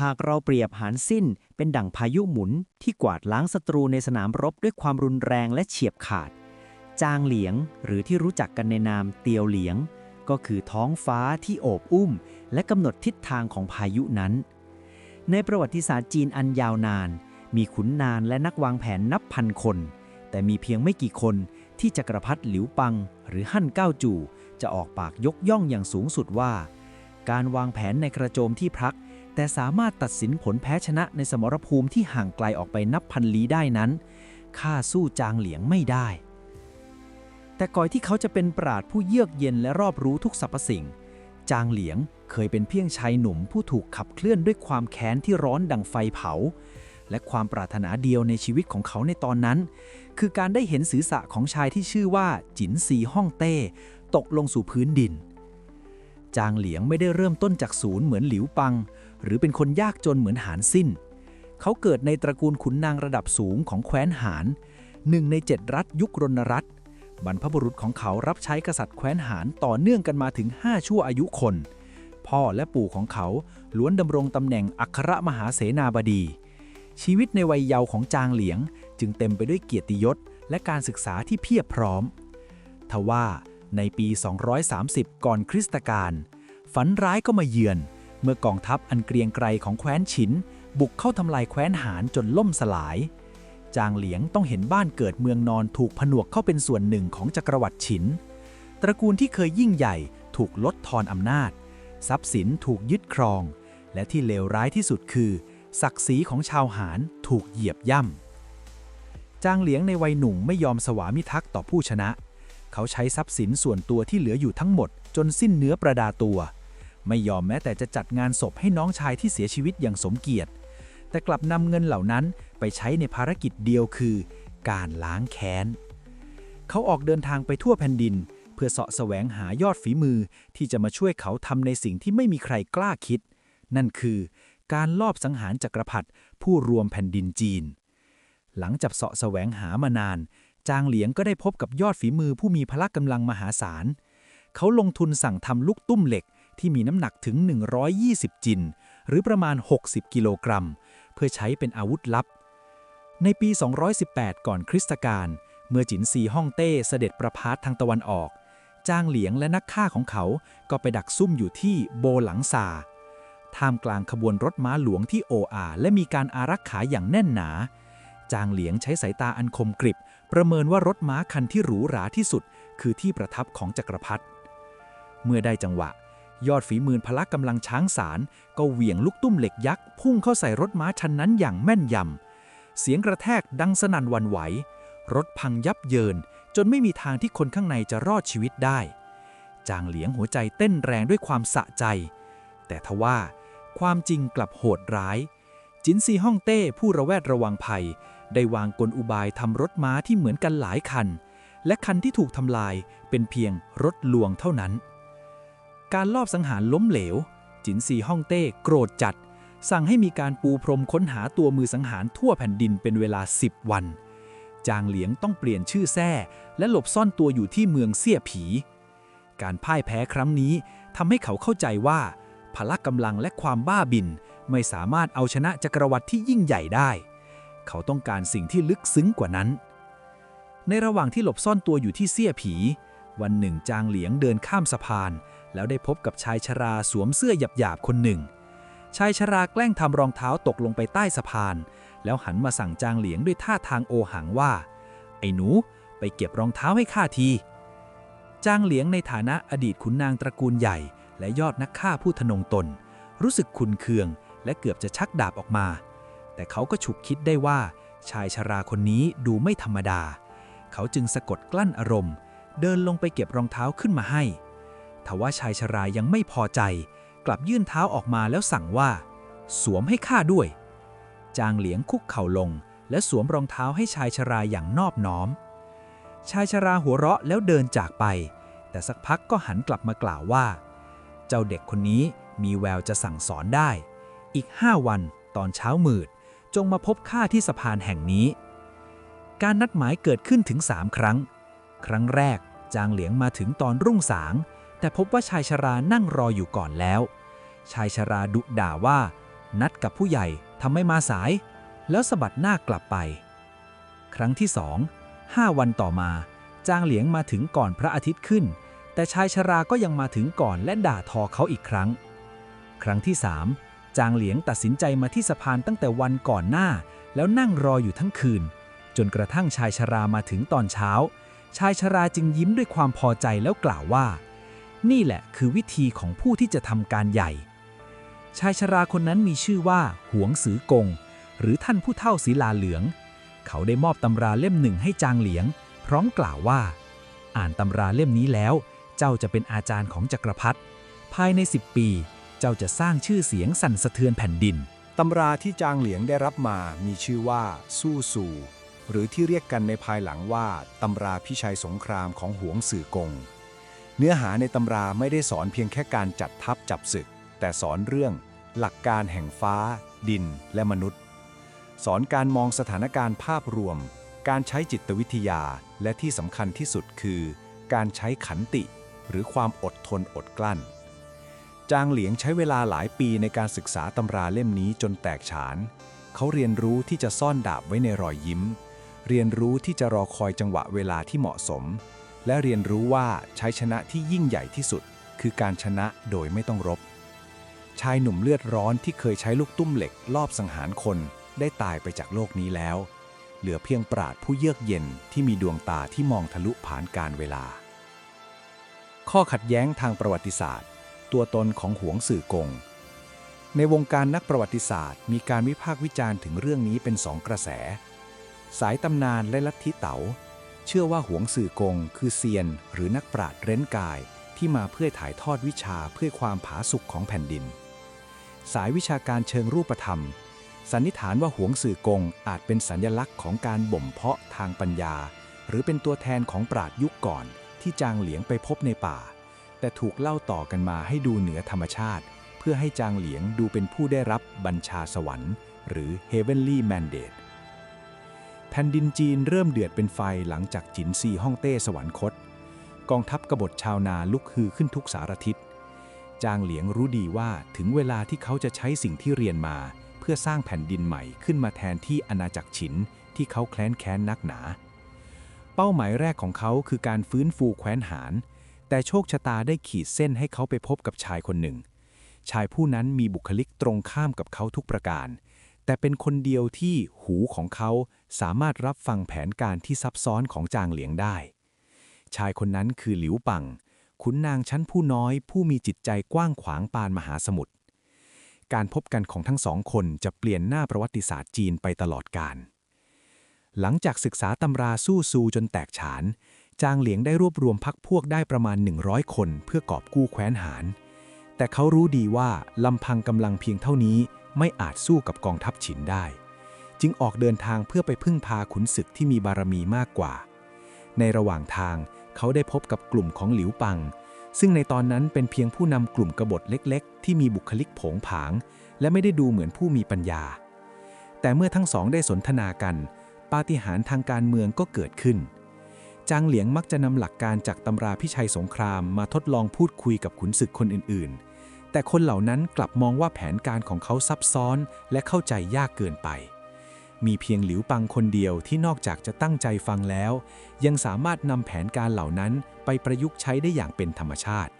หากเราเปรียบหานสิ้น เป็นดั่งพายุหมุนที่กวาดล้างศัตรูในสนามรบด้วยความรุนแรงและเฉียบขาด จางเหลียงหรือที่รู้จักกันในนามเตียวเหลียง ก็คือท้องฟ้าที่โอบอุ้ม และกำหนดทิศทางของพายุนั้น ในประวัติศาสตร์จีนอันยาวนาน มีขุนนางและนักวางแผนนับพันคน แต่มีเพียงไม่กี่คนที่จักรพรรดิหลิวปัง หรือฮั่นเก้าจู่จะออกปากยกย่องอย่างสูงสุดว่า การวางแผนในกระโจมที่พัก แต่สามารถตัดสินผลแพ้ชนะในสมรภูมิที่ห่างไกลออกไปนับพันลี้ได้นั้นข้าสู้จางเหลียงไม่ได้ แต่ก่อนที่เขาจะเป็นปราดผู้เยือกเย็นและรอบรู้ทุกสรรพสิ่ง จางเหลียงเคยเป็นเพียงชายหนุ่มผู้ถูกขับเคลื่อนด้วยความแค้นที่ร้อนดังไฟเผา และความปรารถนาเดียวในชีวิตของเขาในตอนนั้น คือการได้เห็นศีรษะของชายที่ชื่อว่าจินซีฮ่องเต้ ตกลงสู่พื้นดิน จางเหลียงไม่ได้เริ่มต้นจากศูนย์เหมือนหลิวปัง หรือเป็นคนยากจนเหมือนหานสิ้น เขาเกิดในตระกูลขุนนางระดับสูงของแคว้นหานหนึ่งในเจ็ดรัฐยุครณรัฐ บรรพบุรุษของเขารับใช้กษัตริย์แคว้นหานต่อเนื่องกันมาถึง 5 ชั่วอายุคน พ่อและปู่ของเขาล้วนดำรงตำแหน่งอัครมหาเสนาบดี ชีวิตในวัยเยาว์ของจางเหลียง จึงเต็มไปด้วยเกียรติยศและการศึกษาที่เพียบพร้อม ทว่าในปี 230 ก่อนคริสตกาลฝันร้ายก็มาเยือน เมื่อกองทัพอันเกรียงไกรของแคว้นฉิน บุกเข้าทำลายแคว้นหานจนล่มสลาย จางเหลียงต้องเห็นบ้านเกิดเมืองนอนถูกผนวกเข้าเป็นส่วนหนึ่งของจักรวรรดิฉิน ตระกูลที่เคยยิ่งใหญ่ถูกลดทอนอำนาจ ทรัพย์สินถูกยึดครอง และที่เลวร้ายที่สุดคือ ศักดิ์ศรีของชาวหานถูกเหยียบย่ำจางเหลียงในวัยหนุ่มไม่ยอมสวามิภักดิ์ต่อผู้ชนะ เขาใช้ทรัพย์สินส่วนตัวที่เหลืออยู่ทั้งหมด จนสิ้นเนื้อประดาตัว ไม่ยอมแม้แต่จะจัดงานศพให้น้องชายที่เสียชีวิตอย่างสมเกียรติ แต่กลับนำเงินเหล่านั้นไปใช้ในภารกิจเดียวคือ การล้างแค้น เขาออกเดินทางไปทั่วแผ่นดิน เพื่อเสาะแสวงหายอดฝีมือที่จะมาช่วยเขาทำในสิ่งที่ไม่มีใครกล้าคิด นั่นคือ การลอบสังหารจักรพรรดิผู้รวมแผ่นดินจีน หลังจากเสาะแสวงหามานาน จางเหลียงก็ได้พบกับยอดฝีมือผู้มีพละกำลังมหาศาล เขาลงทุนสั่งทำลูกตุ้มเหล็ก ที่มีน้ำหนักถึง 120 จิน หรือประมาณ 60 กิโลกรัม เพื่อใช้เป็นอาวุธลับ ในปี 218 ก่อนคริสตกาลเมื่อจินซีฮ่องเต้เสด็จประพาสทางตะวันออก จางเหลียงและนักฆ่าของเขาก็ไปดักซุ่มอยู่ที่โบหลังซาท่ามกลางขบวนรถม้าหลวงที่โออาและมีการอารักขาอย่างแน่นหนา จางเหลียงใช้สายตาอันคมกริบ ประเมินว่ารถม้าคันที่หรูหราที่สุด คือที่ประทับของจักรพรรดิเมื่อได้จังหวะ ยอดฝีมือพละกำลังช้างสาร ก็เหวี่ยงลูกตุ้มเหล็กยักษ์ พุ่งเข้าใส่รถม้าชันนั้นอย่างแม่นยำ เสียงกระแทกดังสนั่นวันไหว รถพังยับเยิน จนไม่มีทางที่คนข้างในจะรอดชีวิตได้ จางเหลียงหัวใจเต้นแรงด้วยความสะใจ แต่ทว่า ความจริงกลับโหดร้าย จินซีฮ่องเต้ผู้ระแวดระวังภัย ได้วางกลอุบายทำรถม้าที่เหมือนกันหลายคัน และคันที่ถูกทำลายเป็นเพียงรถลวงเท่านั้น การลอบสังหารล้มเหลว จินซีฮ่องเต้โกรธจัด สั่งให้มีการปูพรมค้นหาตัวมือสังหารทั่วแผ่นดินเป็นเวลา 10 วัน จางเหลียงต้องเปลี่ยนชื่อแท้และหลบซ่อนตัวอยู่ที่เมืองเสี่ยผี การพ่ายแพ้ครั้งนี้ทำให้เขาเข้าใจว่าพละกำลังและความบ้าบินไม่สามารถเอาชนะจักรวรรดิที่ยิ่งใหญ่ได้ เขาต้องการสิ่งที่ลึกซึ้งกว่านั้น ในระหว่างที่หลบซ่อนตัวอยู่ที่เสี่ยผี วันหนึ่งจางเหลียงเดินข้ามสะพาน แล้วได้พบกับชายชราสวมเสื้อหยาบๆคนหนึ่ง ชายชราแกล้งทำรองเท้าตกลงไปใต้สะพาน แล้วหันมาสั่งจางเหลียงด้วยท่าทางโอหังว่า ไอ้หนูไปเก็บรองเท้าให้ข้าที จางเหลียงในฐานะอดีตขุนนางตระกูลใหญ่ และยอดนักฆ่าผู้ทะนงตน รู้สึกขุนเคือง และเกือบจะชักดาบออกมา แต่เขาก็ฉุกคิดได้ว่า ชายชราคนนี้ดูไม่ธรรมดา เขาจึงสะกดกลั้นอารมณ์ เดินลงไปเก็บรองเท้าขึ้นมาให้ ทว่าชายชรายังไม่พอใจ กลับยื่นเท้าออกมาแล้วสั่งว่า สวมให้ข้าด้วย จางเหลียงคุกเข่าลง และสวมรองเท้าให้ชายชราอย่างนอบน้อม ชายชราหัวเราะแล้วเดินจากไป แต่สักพักก็หันกลับมากล่าวว่า เจ้าเด็กคนนี้มีแววจะสั่งสอนได้ อีกห้าวันตอนเช้ามืด จงมาพบข้าที่สะพานแห่งนี้ การนัดหมายเกิดขึ้นถึงสามครั้ง ครั้งแรกจางเหลียงมาถึงตอนรุ่งสาง แต่พบว่าชายชรานั่งรออยู่ก่อนแล้ว ชายชราดุด่าว่า นัดกับผู้ใหญ่ทำให้มาสาย แล้วสะบัดหน้ากลับไป ครั้งที่สองห้าวันต่อมา จางเหลียงมาถึงก่อนพระอาทิตย์ขึ้น แต่ชายชราก็ยังมาถึงก่อนและด่าทอเขาอีกครั้ง ครั้งที่สามจางเหลียงตัดสินใจมาที่สะพานตั้งแต่วันก่อนหน้า แล้วนั่งรออยู่ทั้งคืน จนกระทั่งชายชรามาถึงตอนเช้า ชายชราจึงยิ้มด้วยความพอใจแล้วกล่าวว่า นี่แหละคือวิธีของผู้ที่จะทำการใหญ่ ชายชราคนนั้นมีชื่อว่า หวงสือกง หรือท่านผู้เฒ่าศิลาเหลือง เขาได้มอบตำราเล่มหนึ่งให้จางเหลียง พร้อมกล่าวว่า อ่านตำราเล่มนี้แล้ว เจ้าจะเป็นอาจารย์ของจักรพรรดิภายใน 10 ปี เจ้าจะสร้างชื่อเสียงสั่นสะเทือนแผ่นดินตำราที่จางเหลียงได้รับมามีชื่อว่า สู้ซูหรือที่เรียกกันในภายหลังว่าตำราพิชัยสงครามของหวงสื่อกง เนื้อหาในตำราไม่ได้สอนเพียงแค่การจัดทัพจับศึก แต่สอนเรื่อง หลักการแห่งฟ้า ดิน และมนุษย์ สอนการมองสถานการณ์ภาพรวม การใช้จิตวิทยาและที่สำคัญที่สุดคือ การใช้ขันติ หรือความอดทนอดกลั้น จางเหลียงใช้เวลาหลายปีในการศึกษาตำราเล่มนี้จนแตกฉาน เขาเรียนรู้ที่จะซ่อนดาบไว้ในรอยยิ้ม เรียนรู้ที่จะรอคอยจังหวะเวลาที่เหมาะสม และเรียนรู้ว่าชัยชนะที่ยิ่งใหญ่ที่สุด คือการชนะโดยไม่ต้องรบ ชายหนุ่มเลือดร้อนที่เคยใช้ลูกตุ้มเหล็กลอบสังหารคนได้ตายไปจากโลกนี้แล้ว เหลือเพียงปราดผู้เยือกเย็นที่มีดวงตาที่มองทะลุผ่านการเวลา ข้อขัดแย้งทางประวัติศาสตร์ ตัวตนของหวงสื่อกง ในวงการนักประวัติศาสตร์ มีการวิพากษ์วิจารณ์ถึงเรื่องนี้เป็นสองกระแส สายตำนานและลัทธิเต๋า เชื่อว่าหวงสื่อกงคือเซียน หรือนักปราชญ์เร้นกาย ที่มาเพื่อถ่ายทอดวิชาเพื่อความผาสุกของแผ่นดิน สายวิชาการเชิงรูปธรรม สันนิษฐานว่าหวงสื่อกงอาจเป็นสัญลักษณ์ของการบ่มเพาะทางปัญญา หรือเป็นตัวแทนของปราชญ์ยุคก่อน ที่จางเหลียงไปพบในป่า แต่ถูกเล่าต่อกันมาให้ดูเหนือธรรมชาติ เพื่อให้จางเหลียงดูเป็นผู้ได้รับบัญชาสวรรค์ หรือ Heavenly Mandate แผ่นดินจีนเริ่มเดือดเป็นไฟหลังจากจินซีฮ่องเต้สวรรคต กองทัพกบฏชาวนาลุกฮือขึ้นทุกสารทิศ จางเหลียงรู้ดีว่าถึงเวลาที่เขาจะใช้สิ่งที่เรียนมา เพื่อสร้างแผ่นดินใหม่ขึ้นมาแทนที่อาณาจักรฉินที่เขาแคลนแค้นนักหนา เป้าหมายแรกของเขาคือการฟื้นฟูแคว้นหาน แต่โชคชะตาได้ขีดเส้นให้เขาไปพบกับชายคนหนึ่ง ชายผู้นั้นมีบุคลิกตรงข้ามกับเขาทุกประการ แต่เป็นคนเดียวที่หูของเขา สามารถรับฟังแผนการที่ซับซ้อนของจางเหลียงได้ ชายคนนั้นคือหลิวปัง ขุนนางชั้นผู้น้อยผู้มีจิตใจกว้างขวางปานมหาสมุทร การพบกันของทั้งสองคนจะเปลี่ยนหน้าประวัติศาสตร์จีนไปตลอดกาล หลังจากศึกษาตำราสู้ซูจนแตกฉาน จางเหลียงได้รวบรวมพักพวกได้ประมาณ 100 คนเพื่อกอบกู้แคว้นหาน แต่เขารู้ดีว่าลำพังกำลังเพียงเท่านี้ไม่อาจสู้กับกองทัพฉินได้ จึงออกเดินทางเพื่อไปพึ่งพาขุนศึกที่มีบารมีมากกว่า ในระหว่างทางเขาได้พบกับกลุ่มของหลิวปัง ซึ่งในตอนนั้นเป็นเพียงผู้นำกลุ่มกบฏเล็ก ๆ ที่มีบุคลิกผงผาง และไม่ได้ดูเหมือนผู้มีปัญญา แต่เมื่อทั้งสองได้สนทนากัน ปาฏิหาริย์ทางการเมืองก็เกิดขึ้น จางเหลียงมักจะนำหลักการจากตำราพิชัยสงครามมาทดลองพูดคุยกับขุนศึกคนอื่น ๆ แต่คนเหล่านั้นกลับมองว่าแผนการของเขาซับซ้อนและเข้าใจยากเกินไป มีเพียงหลิวปังคนเดียวที่นอกจากจะตั้งใจฟังแล้ว ยังสามารถนำแผนการเหล่านั้นไปประยุกต์ใช้ได้อย่างเป็นธรรมชาติ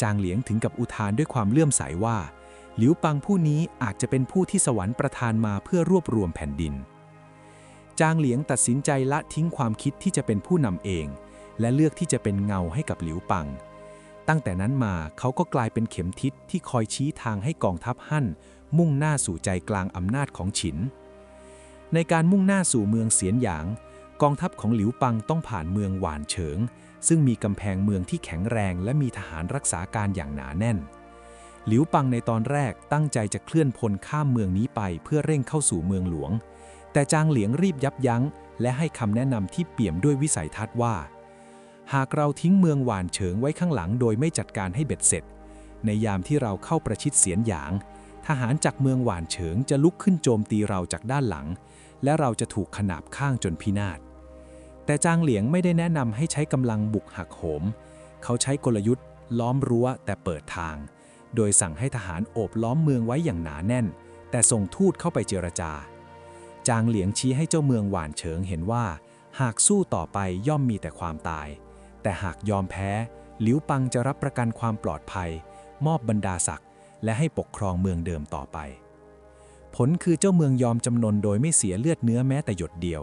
จางเหลียงถึงกับอุทานด้วยความเลื่อมใสว่า หลิวปังผู้นี้อาจจะเป็นผู้ที่สวรรค์ประทานมาเพื่อรวบรวมแผ่นดิน จางเหลียงตัดสินใจละทิ้งความคิดที่จะเป็นผู้นำเอง และเลือกที่จะเป็นเงาให้กับหลิวปัง ตั้งแต่นั้นมาเขาก็กลายเป็นเข็มทิศที่คอยชี้ทางให้กองทัพฮั่นมุ่งหน้าสู่ใจกลางอำนาจของฉิน ในการมุ่งหน้าสู่เมืองเสียนหยาง กองทัพของหลิวปังต้องผ่านเมืองหวานเฉิง ซึ่งมีกำแพงเมืองที่แข็งแรงและมีทหารรักษาการอย่างหนาแน่น หลิวปังในตอนแรกตั้งใจจะเคลื่อนพลข้ามเมืองนี้ไปเพื่อเร่งเข้าสู่เมืองหลวง แต่จางเหลียงรีบยับยั้ง และให้คำแนะนำที่เปี่ยมด้วยวิสัยทัศน์ว่า หากเราทิ้งเมืองหวานเฉิงไว้ข้างหลังโดยไม่จัดการให้เบ็ดเสร็จ ในยามที่เราเข้าประชิดเสียนหยาง ทหารจากเมืองหวานเฉิงจะลุกขึ้นโจมตีเราจากด้านหลัง และเราจะถูกขนาบข้างจนพินาศ แต่จางเหลียงไม่ได้แนะนำให้ใช้กำลังบุกหักโหม เขาใช้กลยุทธ์ ล้อมรั้วแต่เปิดทาง โดยสั่งให้ทหารโอบล้อมเมืองไว้อย่างหนาแน่น แต่ส่งทูตเข้าไปเจรจา จางเหลียงชี้ให้เจ้าเมืองหวานเฉิงเห็นว่า หากสู้ต่อไปย่อมมีแต่ความตาย แต่หากยอมแพ้หลิวปังจะรับประกันความปลอดภัย มอบบรรดาศักดิ์และให้ปกครองเมืองเดิมต่อไป ผลคือเจ้าเมืองยอมจำนนโดยไม่เสียเลือดเนื้อแม้แต่หยดเดียว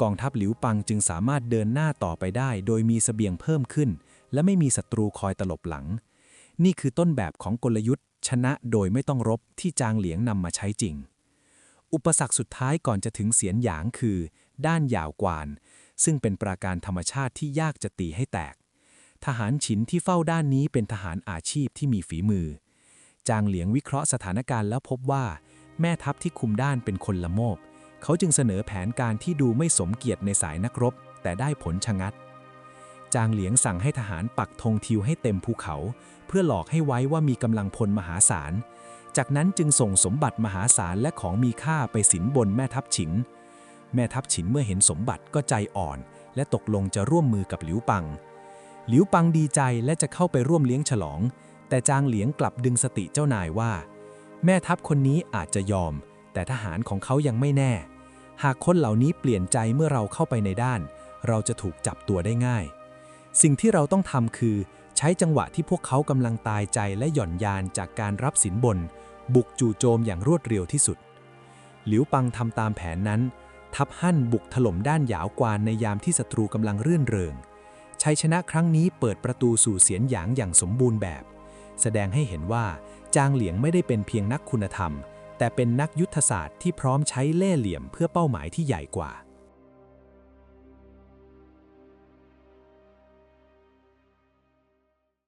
กองทัพหลิวปังจึงสามารถเดินหน้าต่อไปได้ โดยมีเสบียงเพิ่มขึ้น และไม่มีศัตรูคอยตลบหลัง นี่คือต้นแบบของกลยุทธ์ ชนะโดยไม่ต้องรบที่จางเหลียงนำมาใช้จริง อุปสรรคสุดท้ายก่อนจะถึงเสียนหยางคือ ด้านยาวกวาน ซึ่งเป็นปราการธรรมชาติที่ยากจะตีให้แตก ทหารฉินที่เฝ้าด้านนี้เป็นทหารอาชีพที่มีฝีมือ จางเหลียงวิเคราะห์สถานการณ์แล้วพบว่า แม่ทัพที่คุมด้านเป็นคนละโมบ เขาจึงเสนอแผนการที่ดูไม่สมเกียรติในสายนักรบ แต่ได้ผลชะงัด จางเหลียงสั่งให้ทหารปักธงทิวให้เต็มภูเขา เพื่อหลอกให้ไว้ว่ามีกำลังพลมหาศาล จากนั้นจึงส่งสมบัติมหาศาลและของมีค่าไปสินบนแม่ทัพฉิน แม่ทัพฉินเมื่อเห็นสมบัติก็ใจอ่อน และตกลงจะร่วมมือกับหลิวปัง หลิวปังดีใจและจะเข้าไปร่วมเลี้ยงฉลอง แต่จางเหลียงกลับดึงสติเจ้านายว่า แม่ทัพคนนี้อาจจะยอม แต่ทหารของเขายังไม่แน่ หากคนเหล่านี้เปลี่ยนใจเมื่อเราเข้าไปในด้าน เราจะถูกจับตัวได้ง่าย สิ่งที่เราต้องทำคือ ใช้จังหวะที่พวกเขากำลังตายใจและหย่อนยานจากการรับสินบน บุกจู่โจมอย่างรวดเร็วที่สุด หลิวปังทำตามแผนนั้น ทัพหั่นบุกถล่มด้านหยาวกวานในยามที่ศัตรูกำลังรื่นเริงชัยชนะครั้งนี้เปิดประตูสู่เสียนหยางอย่างสมบูรณ์แบบ แสดงให้เห็นว่าจางเหลียงไม่ได้เป็นเพียงนักคุณธรรม แต่เป็นนักยุทธศาสตร์ที่พร้อมใช้เล่ห์เหลี่ยมเพื่อเป้าหมายที่ใหญ่กว่า